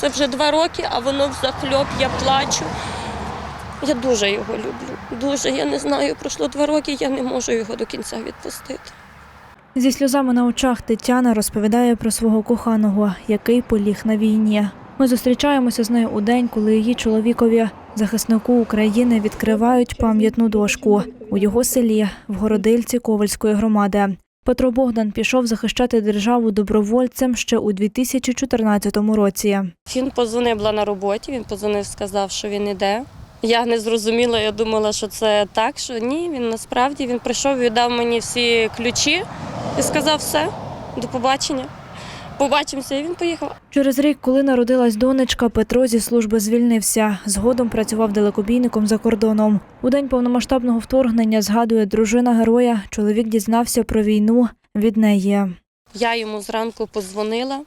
Це вже два роки, а воно взахльоп, я плачу. Я дуже його люблю. Дуже. Я не знаю, пройшло два роки, я не можу його до кінця відпустити. Зі сльозами на очах Тетяна розповідає про свого коханого, який поліг на війні. Ми зустрічаємося з нею у день, коли її чоловікові, захиснику України, відкривають пам'ятну дошку у його селі в Городильці Ковальської громади. Петро Богдан пішов захищати державу добровольцем ще у 2014 році. Він позвонив була на роботі, він позвонив, сказав, що він іде. Я не зрозуміла, я думала, що це так, що ні, він насправді він прийшов, віддав мені всі ключі і сказав все, до побачення. Побачимося, і він поїхав. Через рік, коли народилась донечка, Петро зі служби звільнився. Згодом працював далекобійником за кордоном. У день повномасштабного вторгнення згадує дружина героя. Чоловік дізнався про війну від неї. Я йому зранку позвонила,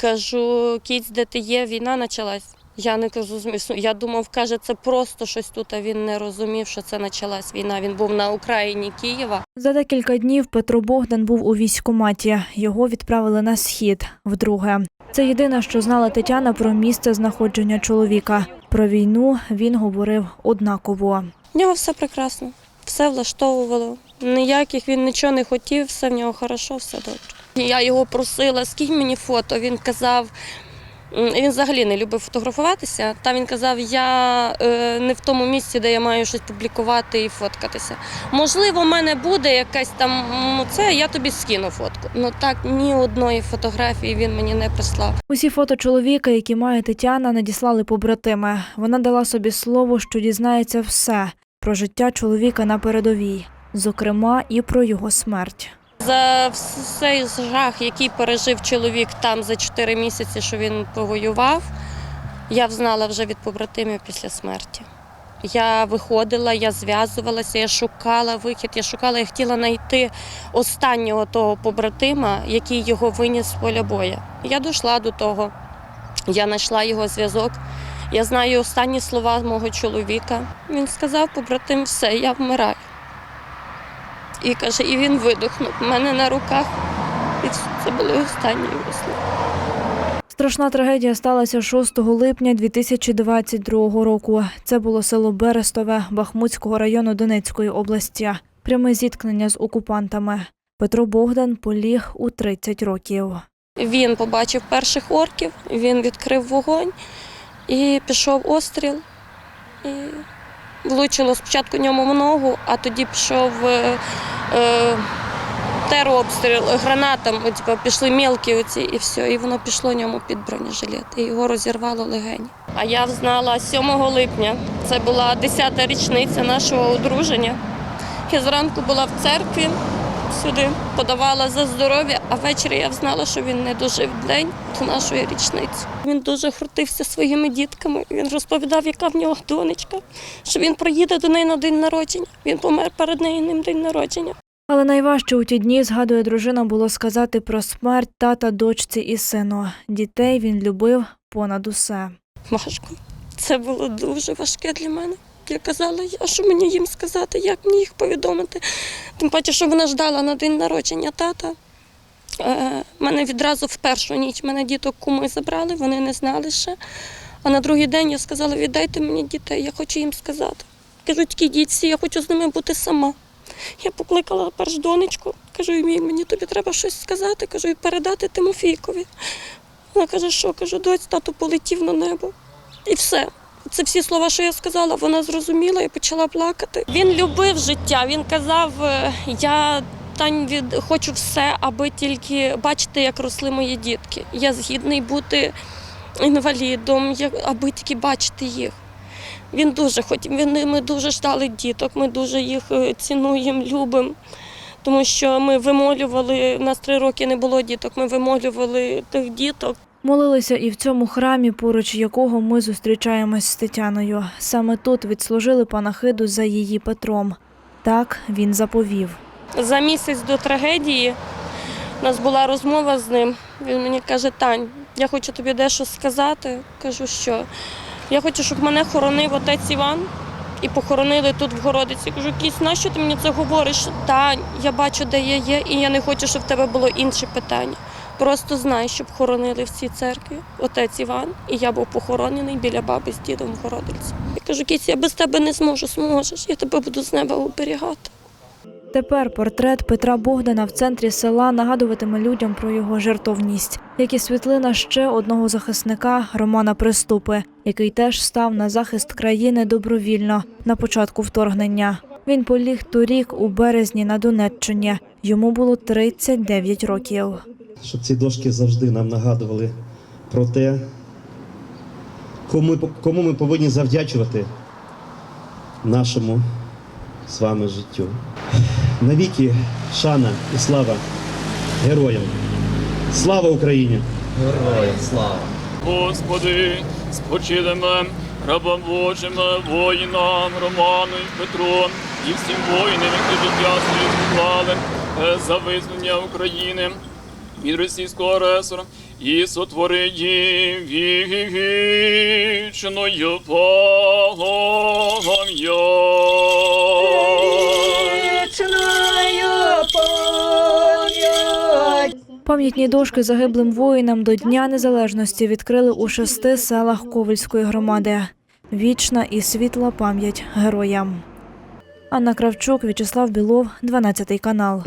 кажу, кіць, де ти є, війна почалась. Я не кажу, «Зміс». я думав, каже, це просто щось тут, а він не розумів, що це почалась війна. Він був на Україні Києва. За декілька днів Петро Богдан був у військкоматі. Його відправили на схід вдруге. Це єдине, що знала Тетяна про місце знаходження чоловіка. Про війну він говорив однаково. В нього все прекрасно, все влаштовувало. Ніяких він нічого не хотів, все в нього хорошо, все добре. Я його просила, скинь мені фото. Він казав, він взагалі не любив фотографуватися. Та він казав, я е, не в тому місці, де я маю щось публікувати і фоткатися. Можливо, в мене буде якась там це, я тобі скину фотку. Ну так ні одної фотографії він мені не прислав. Усі фото чоловіка, які має Тетяна, надіслали побратими. Вона дала собі слово, що дізнається все про життя чоловіка на передовій, зокрема і про його смерть. За цей жах, який пережив чоловік там за 4 місяці, що він повоював, я взнала вже від побратимів після смерті. Я виходила, я зв'язувалася, я шукала вихід, я шукала, я хотіла знайти останнього того побратима, який його виніс з поля бою. Я дійшла до того, я знайшла його зв'язок. Я знаю останні слова мого чоловіка. Він сказав, побратим, все, я вмираю. І каже, і він видохнув в мене на руках. І це були останні його слова. Страшна трагедія сталася 6 липня 2022 року. Це було село Берестове Бахмутського району Донецької області. Пряме зіткнення з окупантами. Петро Богдан поліг у 30 років. Він побачив перших орків, він відкрив вогонь і пішов остріл. І влучило спочатку ньому в ногу, а тоді пішов е, е, терообстріл гранатом, от, типу, пішли мілкі оці і все. І воно пішло ньому під бронежилет. І його розірвало легені. А я взнала 7 липня. Це була 10-та річниця нашого одруження. Я зранку була в церкві сюди, подавала за здоров'я, а ввечері я взнала, що він не дожив день до нашої річниці. Він дуже хрутився своїми дітками. Він розповідав, яка в нього донечка, що він проїде до неї на день народження. Він помер перед нею ним день народження. Але найважче у ті дні, згадує дружина, було сказати про смерть тата, дочці і сину. Дітей він любив понад усе. Важко. Це було дуже важке для мене. Я казала, я що мені їм сказати, як мені їх повідомити. Тим паче, що вона ждала на день народження тата. Е, мене відразу в першу ніч мене діток куми забрали, вони не знали ще. А на другий день я сказала, віддайте мені дітей, я хочу їм сказати. Кажу, тільки дітці, я хочу з ними бути сама. Я покликала перш донечку, кажу, «Мій, мені тобі треба щось сказати, кажу, і передати Тимофійкові. Вона каже, що кажу, доць, тато полетів на небо. І все. Це всі слова, що я сказала, вона зрозуміла і почала плакати. Він любив життя. Він казав: е, я Тань від хочу все, аби тільки бачити, як росли мої дітки. Я згідний бути інвалідом, аби тільки бачити їх. Він дуже хотів. Він ми дуже ждали діток. Ми дуже їх е, цінуємо, любимо. Тому що ми вимолювали, у нас три роки не було діток, ми вимолювали тих діток. Молилися і в цьому храмі, поруч якого ми зустрічаємось з Тетяною. Саме тут відслужили панахиду за її Петром. Так він заповів. За місяць до трагедії у нас була розмова з ним. Він мені каже: Тань, я хочу тобі дещо сказати. Кажу, що я хочу, щоб мене хоронив отець Іван і похоронили тут в Городиці. Кажу, кісь, нащо ти мені це говориш? Тань, я бачу, де я є, і я не хочу, щоб в тебе було інше питання. Просто знай, щоб хоронили в цій церкві отець Іван, і я був похоронений біля баби з дідом в Городильці. Я кажу, кіць, я без тебе не зможу, зможеш, я тебе буду з неба оберігати. Тепер портрет Петра Богдана в центрі села нагадуватиме людям про його жертовність, як і світлина ще одного захисника Романа Приступи, який теж став на захист країни добровільно на початку вторгнення. Він поліг торік у березні на Донеччині. Йому було 39 років. Щоб ці дошки завжди нам нагадували про те, кому, ми- кому ми повинні завдячувати нашому з вами життю. Навіки шана і слава героям. Слава Україні! Героям слава! Господи, спочилими рабам Божим, воїнам, Роману і Петру, і всім воїнам, які життя своє поклали е, за визнання України від російського агресора і сотвори вічною пам'ять. Пам'ятні дошки загиблим воїнам до Дня Незалежності відкрили у шести селах Ковальської громади. Вічна і світла пам'ять героям. Анна Кравчук, В'ячеслав Білов, 12 канал.